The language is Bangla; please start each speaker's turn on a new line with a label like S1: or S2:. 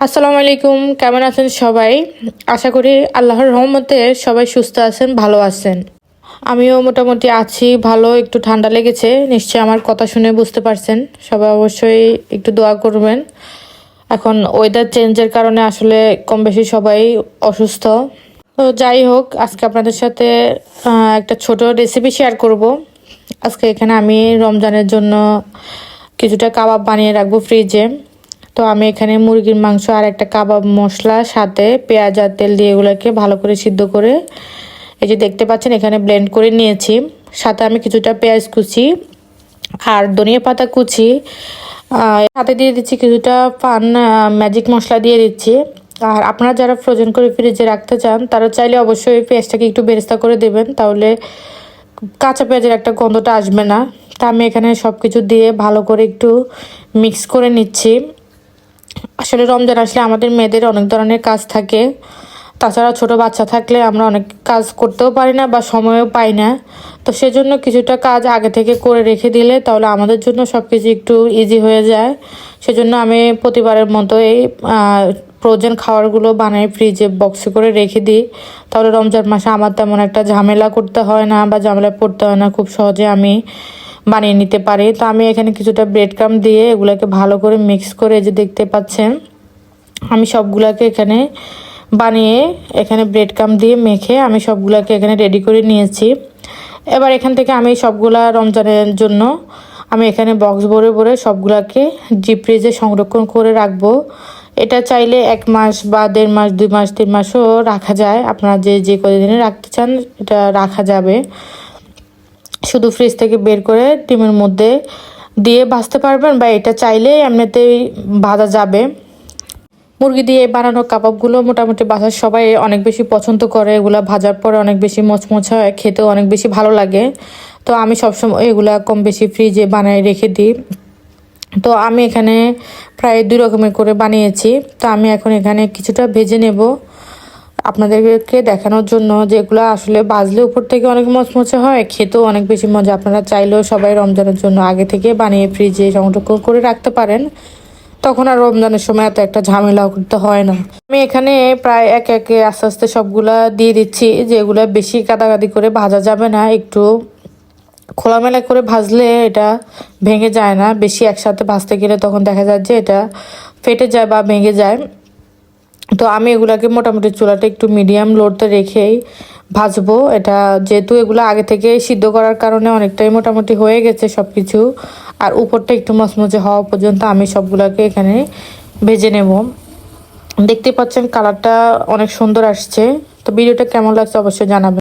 S1: আসসালামু আলাইকুম, কেমন আছেন সবাই? আশা করি আল্লাহর রহমতে সবাই সুস্থ আছেন, ভালো আছেন। আমিও মোটামুটি আছি, ভালো, একটু ঠান্ডা লেগেছে, নিশ্চয়ই আমার কথা শুনে বুঝতে পারছেন। সবাই অবশ্যই একটু দোয়া করবেন। এখন ওয়েদার চেঞ্জের কারণে আসলে কম বেশি সবাই অসুস্থ। তো যাই হোক, আজকে আপনাদের সাথে একটা ছোট রেসিপি শেয়ার করব। আজকে এখানে আমি রমজানের জন্য কিছুটা কাবাব বানিয়ে রাখব ফ্রিজে তো আমি এখানে মুরগির মাংস আর একটা কাবাব মশলা, সাথে পেঁয়াজ আর তেল দিয়ে এগুলোকে ভালো করে সিদ্ধ করে এই যে দেখতে পাচ্ছেন এখানে ব্লেন্ড করে নিয়েছি। সাথে আমি কিছুটা পেঁয়াজ কুচি আর ধনিয়া পাতা কুচি সাথে দিয়ে দিচ্ছি কিছুটা পান ম্যাজিক মশলা দিয়ে দিচ্ছি। আর আপনারা যারা ফ্রোজেন করে ফ্রিজে রাখতে চান, তারা চাইলে অবশ্যই পেঁয়াজটাকে একটু বেরেস্তা করে দেবেন, তাহলে কাঁচা পেঁয়াজের একটা গন্ধটা আসবে না। তা আমি এখানে সব কিছু দিয়ে ভালো করে একটু মিক্স করে নিচ্ছি। আসলে রমজান আসলে আমাদের মেয়েদের অনেক ধরনের কাজ থাকে। তাছাড়া ছোট বাচ্চা থাকলে আমরা অনেক কাজ করতেও পারি না বা সময়ও পাই না। তো সেজন্য কিছুটা কাজ আগে থেকে করে রেখে দিলে তাহলে আমাদের জন্য সব কিছু একটু ইজি হয়ে যায়। সেজন্য আমি প্রতিবারের মতো এই ফ্রোজেন খাবারগুলো বানাই ফ্রিজে বক্সে করে রেখে দিই। তাহলে রমজান মাসে আমার তেমন একটা ঝামেলা করতে হয় না বা ঝামেলা পড়তে হয় না। খুব সহজে আমি বানিয়ে নিতে পারি। তো আমি এখানে কিছুটা ব্রেড ক্রাম দিয়ে এগুলোকে ভালো করে মিক্স করে যে দেখতে পাচ্ছেন, আমি সবগুলাকে এখানে বানিয়ে এখানে ব্রেড ক্রাম দিয়ে মেখে আমি সবগুলাকে এখানে রেডি করে নিয়েছি। এবার এখান থেকে আমি সবগুলা রমজানের জন্য আমি এখানে বক্স ভরে ভরে সবগুলাকে ডিপ ফ্রিজে সংরক্ষণ করে রাখব। এটা চাইলে এক মাস বা দেড় মাস, দুই মাস, তিন মাসও রাখা যায়। আপনারা যে যে কদিনে রাখতে চান, এটা রাখা যাবে। শুধু ফ্রিজ থেকে বের করে ডিমের মধ্যে দিয়ে ভাজতে পারবেন বা এটা চাইলে এমনিতেই ভাজা যাবে। মুরগি দিয়ে বানানো কাবাবগুলো মোটামুটি বাসার সবাই অনেক বেশি পছন্দ করে। এগুলা ভাজার পরে অনেক বেশি মচমচ হয় খেতেও অনেক বেশি ভালো লাগে। তো আমি সবসময় এগুলা কম বেশি ফ্রিজে বানায় রেখে দিই। তো আমি এখানে প্রায় দুই রকমের করে বানিয়েছি। তো আমি এখন এখানে কিছুটা ভেজে নেব। আপনাদেরকে দেখানোর জন্য যেগুলো আসলে বাজলে উপর থেকে অনেক মচমচে হয়, খেতেও অনেক বেশি মজা। আপনারা চাইলেও সবাই রমজানের জন্য আগে থেকে বানিয়ে ফ্রিজে সংরক্ষণ করে রাখতে পারেন। তখন আর রমজানের সময় এত একটা ঝামেলা করতে হয় না। আমি এখানে প্রায় এক একে আস্তে আস্তে সবগুলা দিয়ে দিচ্ছি যেগুলো বেশি কাদাকাদি করে ভাজা যাবে না। একটু খোলামেলা করে ভাজলে এটা ভেঙে যায় না। বেশি একসাথে ভাজতে গেলে তখন দেখা যায় যে এটা ফেটে যায় বা ভেঙে যায়। তো আমি এগুলাকে মোটামুটি চুলাটা একটু মিডিয়াম লোডতে রেখেই ভাজবো। এটা যেহেতু এগুলো আগে থেকে সিদ্ধ করার কারণে অনেকটাই মোটামুটি হয়ে গেছে সব কিছু আর উপরটা একটু মচমচে হওয়া পর্যন্ত আমি সবগুলোকে এখানে ভেজে নেব। দেখতে পাচ্ছেন কালারটা অনেক সুন্দর আসছে। তো ভিডিওটা কেমন লাগছে অবশ্যই জানাবেন।